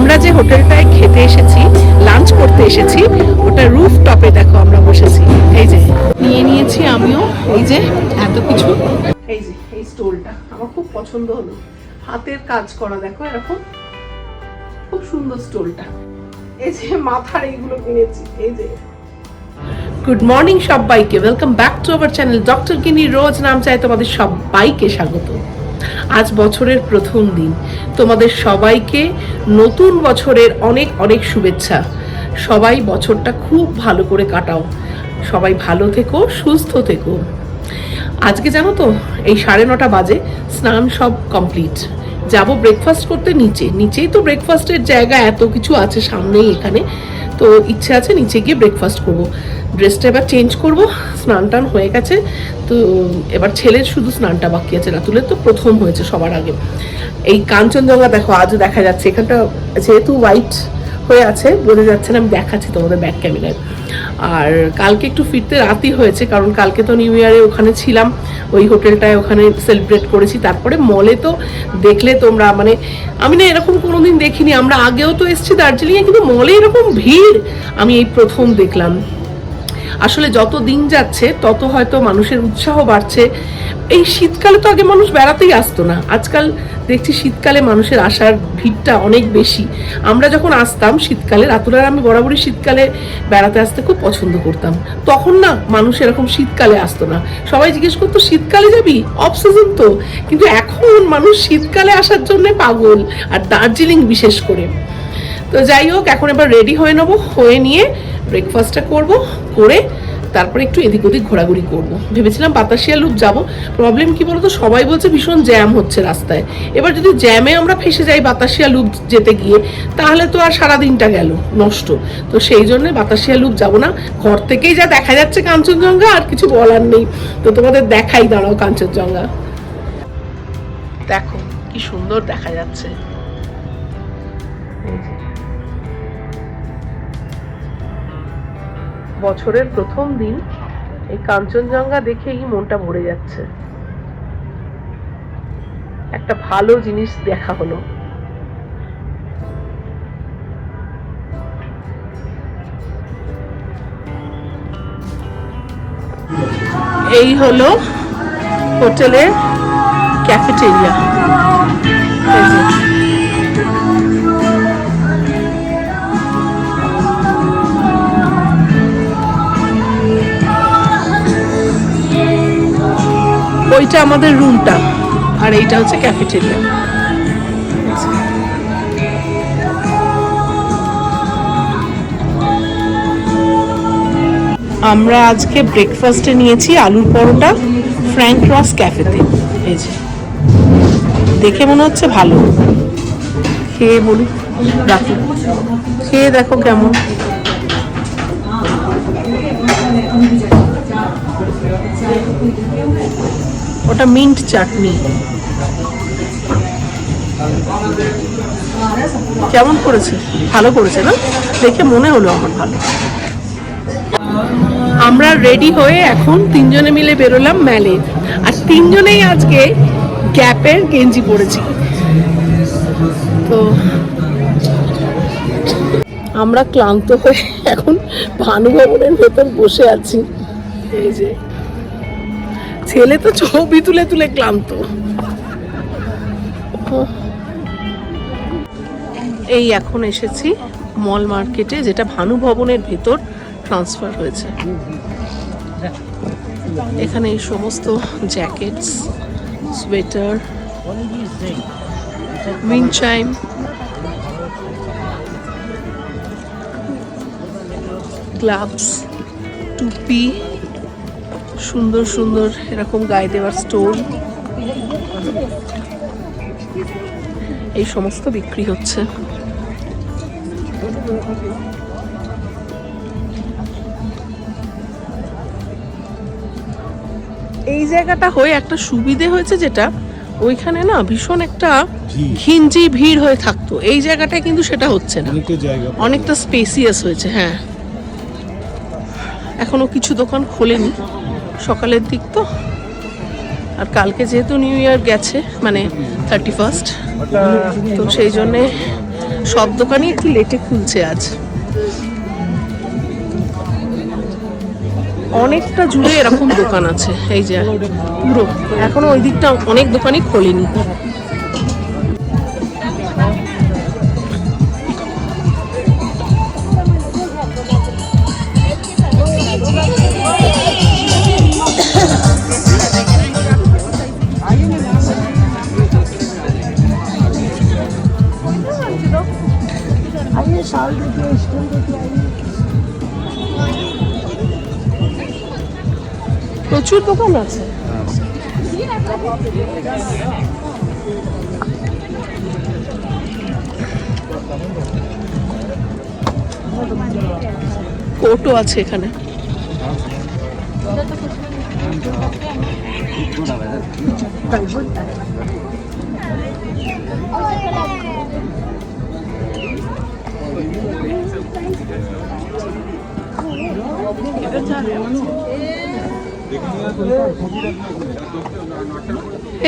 আমরা যে হোটেলটায় খেতে এসেছি লাঞ্চ করতে এসেছি, ওটা রুফ টপে দেখো আমরা বসেছি। এই যে, নিয়ে নিয়েছি আমিও, এই যে, এত কিছু। এই যে, এই স্টোলটা আমার খুব পছন্দ হলো। হাতের কাজ করা, দেখো এরকম। খুব সুন্দর স্টোলটা এই যে, মাথার এইগুলো কিনেছি, এই যে। গুড মর্নিং সবাইকে welcome back to our channel doctor Ginni rose নাম চাই তোমাদের সবাইকে স্বাগত। আজ বছরের প্রথম দিন। তোমাদের সবাইকে নতুন বছরের অনেক অনেক শুভেচ্ছা। সবাই বছরটা খুব ভালো করে কাটাও। সবাই ভালো থেকো, সুস্থ থেকো। আজকে জানো তো, এই সাড়ে নটা বাজে, স্নান সব কমপ্লিট যাব ব্রেকফাস্ট করতে নিচে। নিচেই তো ব্রেকফাস্টের জায়গা, এত কিছু আছে সামনেই এখানে। তো ইচ্ছে আছে নিচে গিয়ে ব্রেকফাস্ট করব। ড্রেসটা এবার চেঞ্জ করব, স্নান টান হয়ে গেছে। তো এবার ছেলের শুধু স্নানটা বাকি আছে না তুলে তো প্রথম হয়েছে সবার আগে। এই কাঞ্চনজঙ্ঘা দেখো, আজও দেখা যাচ্ছে। এখানটা যেহেতু হোয়াইট হয়ে আছে, বোঝা যাচ্ছে না, আমি দেখাচ্ছি তোমাদের ব্যাক ক্যামেরায় আর কালকে একটু ফিরতে রাতি হয়েছে, কারণ কালকে তো নিউ ইয়ারে ওখানে ছিলাম, ওই হোটেলটায় ওখানে সেলিব্রেট করেছি, তারপরে মলে তো দেখলে তোমরা মানে আমি না এরকম কোনোদিন দেখিনি, আমরা আগেও তো এসেছি দার্জিলিংয়ে, কিন্তু মলে এরকম ভিড়, আমি এই প্রথম দেখলাম। আসলে যত দিন যাচ্ছে, তত হয়তো মানুষের উৎসাহ বাড়ছে। এই শীতকালে তো আগে মানুষ বেড়াতেই আসতো না। আজকাল দেখছি শীতকালে মানুষের আসার ভিড়টা অনেক বেশি। আমরা যখন আসতাম শীতকালে, রাতুলার আমি বরাবরই শীতকালে বেড়াতে আসতে খুব পছন্দ করতাম। তখন না মানুষ এরকম শীতকালে আসতো না। সবাই জিজ্ঞেস করতো, শীতকালে যাবি? অফ সিজন তো। কিন্তু এখন মানুষ শীতকালে আসার জন্য পাগল আর দার্জিলিং বিশেষ করে। তো যাই হোক, এখন এবার রেডি হয়ে নেব, হয়ে নিয়ে ব্রেকফাস্টটা করব, করে তারপরে একটু এদিক ওদিক ঘোরাঘুরি করব। ভেবেছিলাম বাতাসিয়া লুপ যাব। প্রবলেম কি বলতো? সবাই বলছে ভীষণ জ্যাম হচ্ছে রাস্তায়। এবার যদি জ্যামে আমরা ফেসে যাই বাতাসিয়া লুপ যেতে গিয়ে, তাহলে তো আর সারা দিনটা গেল, নষ্ট। তো সেই জন্য বাতাসিয়া লুপ যাব না। ঘর থেকেই যা দেখা যাচ্ছে কাঞ্চনজঙ্ঘা, আর কিছু বলার নেই। তো তোমাদের দেখাই দাঁড়াও কাঞ্চনজঙ্ঘা। দেখো, কি সুন্দর দেখা যাচ্ছে। বছরের প্রথম দিন এই কাঞ্চনজঙ্ঘা দেখেই মনটা ভরে যাচ্ছে। একটা ভালো জিনিস দেখা হলো। এই হলো হোটেলের ক্যাফেটেরিয়া। ওইটা আমাদের রুমটা আর এইটা হচ্ছে ক্যাফেটেরিয়া আমরা আজকে ব্রেকফাস্টে নিয়েছি আলুর পরোটা ফ্র্যাঙ্ক রস ক্যাফেতে এই যে। দেখে মনে হচ্ছে ভালো। খেয়ে বলি রাখি। খেয়ে দেখো কেমন। ওটা মিন্ট চাটনি। কেমন করেছে? ভালো করেছে না? দেখে মনে হলো আমার ভালো। আমরা রেডি হয়ে এখন তিনজনে মিলে বেরোলাম ম্যালে। আর তিনজনেই আজকে গ্যাপের গেঞ্জি পরেছি। তো আমরা ক্লান্ত হয়ে এখন ভানুভবনের ভেতর বসে আছি। এই যে ছেলে তো ছবি তুলে তুলে ক্লান্ত। এই এখন এসেছি মল মার্কেটে যেটা ভানু ভবনের ভেতর ট্রান্সফার হয়েছে। এখানে এই সমস্ত jackets sweater wind chime. Gloves টুপি। সুন্দর সুন্দর এরকম গায়ে দেওয়ার স্টোন এই সমস্ত বিক্রি হচ্ছে। এই জায়গাটা হয়ে একটা সুবিধে হয়েছে যেটা ওইখানে না ভীষণ একটা ঘিঞ্জি ভিড় হয়ে থাকতো। এই জায়গাটায় কিন্তু সেটা হচ্ছে না। অনেকটা অনেকটা স্পেসিয়াস হয়েছে হ্যাঁ। এখনও কিছু দোকান খোলেনি। সকালের দিক তো। আর কালকে যেহেতু নিউ ইয়ার গেছে মানে থার্টি ফার্স্ট তো সেই জন্যে সব দোকানই একটু লেটে খুলছে আজ। অনেকটা জুড়ে এরকম দোকান আছে, এই যে পুরো। এখনও ওই দিকটা অনেক দোকানই খোলেনি। প্রচুর দোকান আছে। কোর্টও আছে এখানে।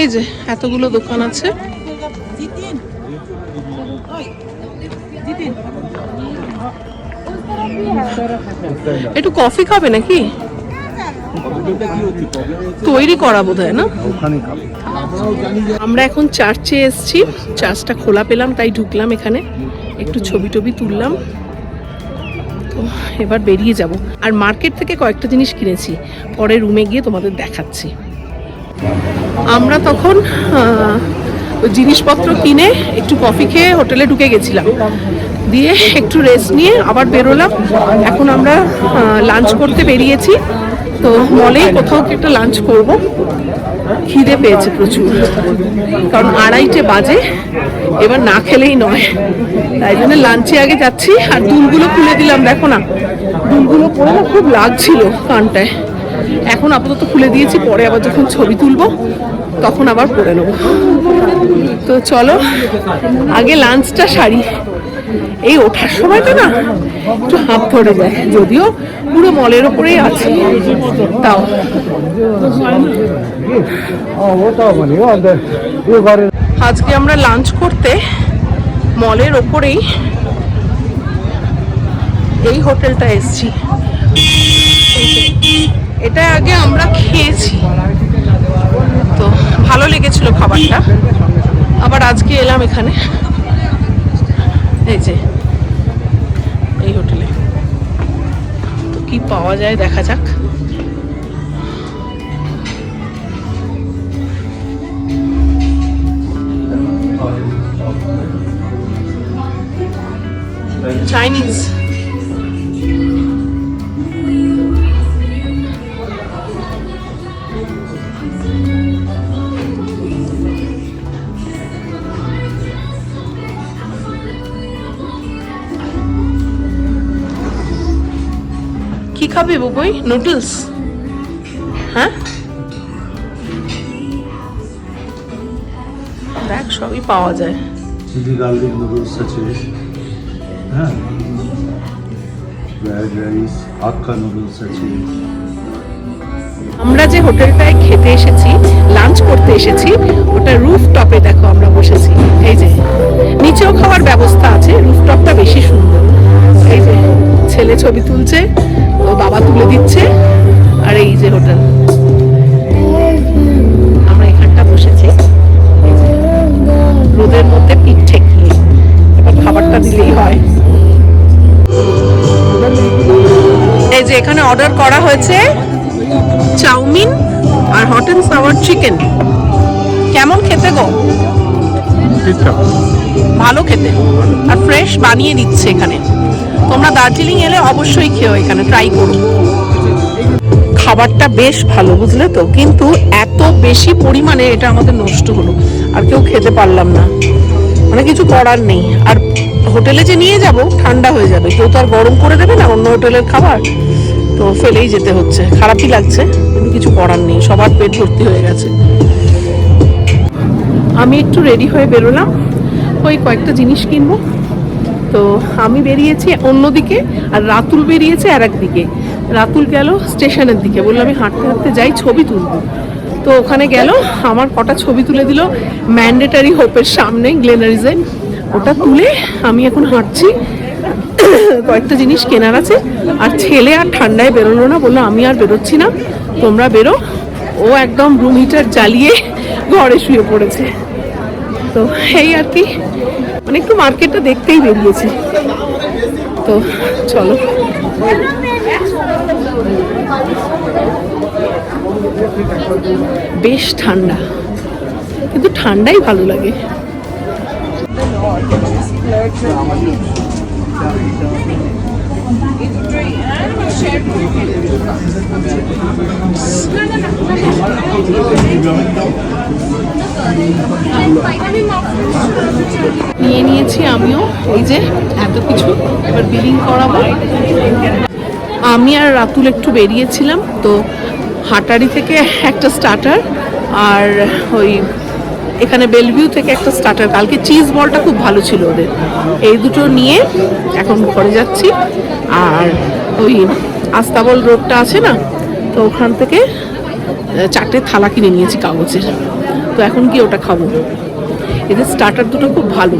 এই যে, এতগুলো দোকান আছে। একটু কফি খাবে নাকি? তৈরি করা বোধ হয় না? আমরা এখন চার্চে এসেছি। চার্চটা খোলা পেলাম, তাই ঢুকলাম এখানে। একটু ছবি টবি তুললাম। তো এবার বেরিয়ে যাব। আর মার্কেট থেকে কয়েকটা জিনিস কিনেছি। পরে রুমে গিয়ে তোমাদের দেখাচ্ছি। আমরা তখন জিনিসপত্র কিনে একটু কফি খেয়ে হোটেলে ঢুকে গেছিলাম। দিয়ে একটু রেস্ট নিয়ে আবার বেরোলাম। এখন আমরা লাঞ্চ করতে বেরিয়েছি। তো মলেই কোথাও একটা লাঞ্চ করব। খিদে পেয়েছে প্রচুর। কারণ আড়াইটে বাজে। এবার না খেলেই নয়। তাই জন্য লাঞ্চে আগে যাচ্ছি আর দুলগুলো খুলে দিলাম দেখো না। দুলগুলো পরে না খুব লাগছিল কানটায়। এখন আপাতত খুলে দিয়েছি পরে আবার যখন ছবি তুলবো তখন আবার পরে নেব। তো চলো আগে লাঞ্চটা সারি। এই ওঠার সময় তো না একটু হাত ধরে যায়। যদিও পুরো মলের ওপরেই আছে তাও। আজকে আমরা লাঞ্চ করতে মলের ওপরেই এই হোটেলটা এসছি। এটা আগে আমরা খেয়েছি। তো ভালো লেগেছিল খাবারটা। আবার আজকে এলাম এখানে। এই যে, এই হোটেলে। তো কি পাওয়া যায় দেখা যাক। কি খাবে বুবই? নুডলস হ্যাঁ? দেখ সবই পাওয়া যায়। চিলি গার্লিক নুডলস আছে হ্যাঁ? ফ্রাইড রাইস হাক্কা নুডলস আছে। আমরা যে হোটেলটায় খেতে এসেছি লাঞ্চ করতে এসেছি ওটা রুফ টপে দেখো আমরা বসেছি। এই যে নিচেও খাওয়ার ব্যবস্থা আছে রুফ টপটা বেশি সুন্দর। এই যে ছেলে ছবি তুলছে। দিচ্ছে আর এই যে হোটেল। আমরা এখানটা বসেছি। রোদের মধ্যে পিঠ ঠেকিয়ে। খাবারটা দিলেই হয়। এই যে এখানে অর্ডার করা হয়েছে চাউমিন আর হট অ্যান্ড সাওয়ার চিকেন কেমন খেতে গো? ভালো খেতে। আর ফ্রেশ বানিয়ে দিচ্ছে এখানে। তোমরা দার্জিলিং এলে অবশ্যই খেও এখানে ট্রাই করো। খাবারটা বেশ ভালো, বুঝলে তো? কিন্তু এত বেশি পরিমাণে এটা আমাদের নষ্ট হলো। আর কেউ খেতে পারলাম না। মানে কিছু করার নেই। আর হোটেলে যে নিয়ে যাব, ঠান্ডা হয়ে যাবে। কেউ তো আর গরম করে দেবে না, অন্য হোটেলের খাবার। তো ফেলেই যেতে হচ্ছে। খারাপই লাগছে, কিন্তু কিছু করার নেই। সবার পেট ভর্তি হয়ে গেছে। আমি একটু রেডি হয়ে বেরোলাম। ওই কয়েকটা জিনিস কিনবো। তো আমি বেরিয়েছি অন্যদিকে, আর রাতুল বেরিয়েছে আর একদিকে রাতুল গেল স্টেশনের দিকে। বলল, আমি হাঁটতে হাঁটতে যাই, ছবি তুলবো। তো ওখানে গেল, আমার কটা ছবি তুলে দিল ম্যান্ডেটারি হোপের সামনে গ্লেনারিজে ওটা তুলে আমি এখন হাঁটছি। কয়েকটা জিনিস কেনার আছে। আর ছেলে আর ঠান্ডায় বেরোলো না। বলল, আমি আর বেরোচ্ছি না। তোমরা বেরো। ও একদম রুম হিটার জ্বালিয়ে ঘরে শুয়ে পড়েছে। তো এই আর কি মানে একটু মার্কেটটা দেখতেই বেরিয়েছি। তো চলো। বেশ ঠান্ডা, কিন্তু ঠান্ডাই ভালো লাগে। নিয়ে নিয়েছি আমিও, এই যে এত কিছু, এবার বিলিং করাবো। আমি আর রাতুল একটু বেরিয়েছিলাম, তো হাটারি থেকে একটা স্টার্টার আর ওই এখানে বেলভিউ থেকে একটা স্টার্টার কালকে চিজ বলটা খুব ভালো ছিল ওদের। এই দুটো নিয়ে এখন ঘরে যাচ্ছি। আর ওই আস্তাবল রোডটা আছে না, তো ওখান থেকে চারটে থালা কিনে নিয়েছি কাগজের। তো এখন কি ওটা খাব। এদের স্টার্টার দুটো খুব ভালো।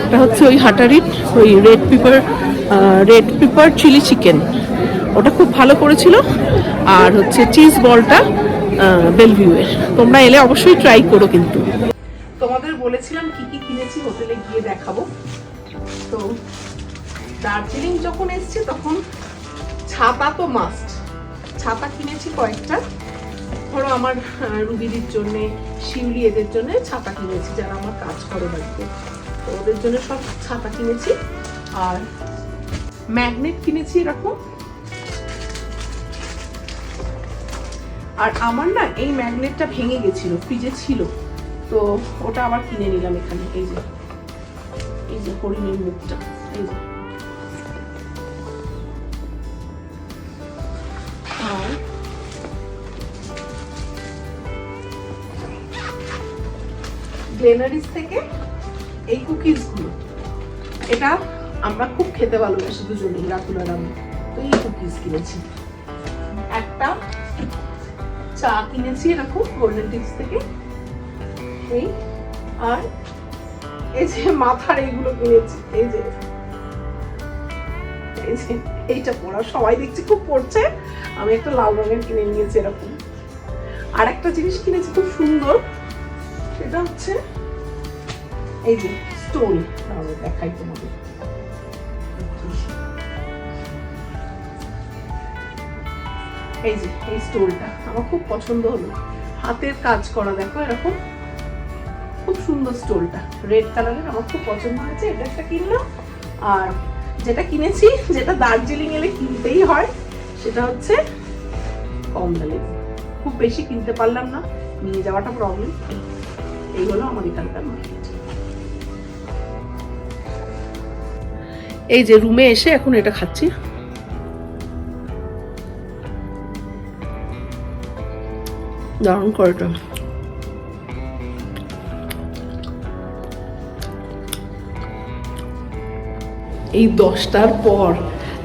একটা হচ্ছে ওই হাটারির ওই red pepper red pepper chilli chicken ওটা খুব ভালো করেছিল। আর হচ্ছে চিজ বলটা বেলভিউয়ের তোমরা এলে অবশ্যই ট্রাই করো কিন্তু। তোমাদের বলেছিলাম কি কি কিনেছি, হোটেলে গিয়ে দেখাবো। তো দার্জিলিং যখন এসছি, তখন ছাতা তো মাস্ট ছাতা কিনেছি কয়েকটা। ধরো আমার আহ, রুবিদির জন্যে শিউলি এদের জন্য ছাতা কিনেছি যারা আমার কাজ করে বাড়িতে। তো ওদের জন্য সব ছাতা কিনেছি। আর ম্যাগনেট কিনেছি এরকম। আর আমার না এই ম্যাগনেটটা ভেঙে গেছিল ফ্রিজে ছিল। তো ওটা আবার কিনে নিলাম এখানে। এই যে এই যে হরিণের মুখটা এই যে। গ্লেনারিস থেকে এই কুকিজগুলো, এটা আমরা খুব খেতে ভালোবাসি দুজনেই, রাতুল আর আমি। তো এই কুকিজ কিনেছি। একটা চা কিনেছি এরকম গোল্ডেন টিপস থেকে। এই, আর এই যে মাথার এইগুলো কিনেছি, এই যে এই যে, এইটা পরা সবাই দেখছি খুব পড়ছে আমি একটা লাল রঙের কিনে নিয়েছি এরকম। আর একটা জিনিস কিনেছি খুব সুন্দর, সেটা হচ্ছে এই যে স্টোন দেখাই তোমাদের। এই যে, এই স্টোলটা আমার খুব পছন্দ হলো। হাতের কাজ করা, দেখো এরকম। খুব সুন্দর স্টোলটা রেড কালারের আমার খুব পছন্দ হয়েছে। এটা একটা কিনলাম। আর যেটা কিনেছি, যেটা দার্জিলিং এলে কিনতেই হয়, সেটা হচ্ছে কমলা লেবু খুব বেশি কিনতে পারলাম না। নিয়ে যাওয়াটা প্রবলেম এই হলো আমার এখানকার মার্কেট এই যে রুমে এসে এখন এটা খাচ্ছি। দারুণ করেটা এই দশটার পর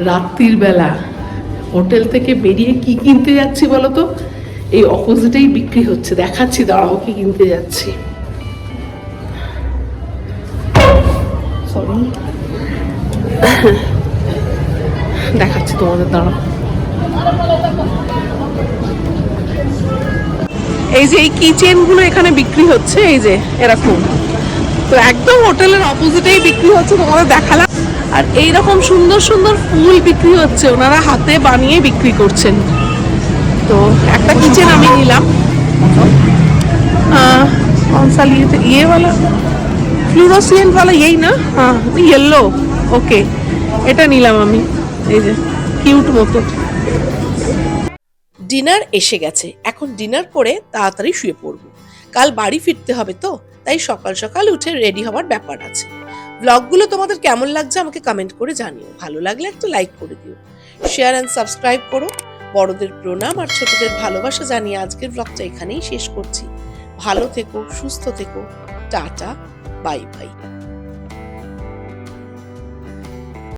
রাত্রির বেলা হোটেল থেকে বেরিয়ে কি কিনতে যাচ্ছি বলো তো এই অপোজিটেই বিক্রি হচ্ছে। দেখাচ্ছি, দাঁড়াও কি কিনতে যাচ্ছি। সরি দেখাচ্ছি তোমাদের দাঁড়াও এই যে এই কিচেন গুলো এখানে বিক্রি হচ্ছে এই যে এরকম তো একদম হোটেলের অপোজিটেই বিক্রি হচ্ছে তোমাদের দেখালাম আর এই রকম সুন্দর সুন্দর ফুল বিক্রি হচ্ছে ওনারা হাতে বানিয়ে বিক্রি করছেন তো একটা কিচেন আমি নিলাম আহ, कौन सा लिए थे ये वाला ফ্লুরোসিয়েন্ট वाला यही না হ্যাঁ ইয়েলো ওকে এটা নিলাম আমি। এই যে কিউট মতো। ডিনার এসে গেছে। এখন ডিনার করে তাড়াতাড়ি শুয়ে পড়ব। কাল বাড়ি ফিরতে হবে তো, তাই সকাল সকাল উঠে রেডি হওয়ার ব্যাপার আছে। ব্লগগুলো তোমাদের কেমন লাগছে আমাকে কমেন্ট করে জানিও। ভালো লাগলে একটা লাইক করে দিও। শেয়ার অ্যান্ড সাবস্ক্রাইব করো। বড়দের প্রণাম আর ছোটদের ভালোবাসা জানিয়ে আজকের ব্লগটা এখানেই শেষ করছি। ভালো থেকো, সুস্থ থেকো। Tata bye bye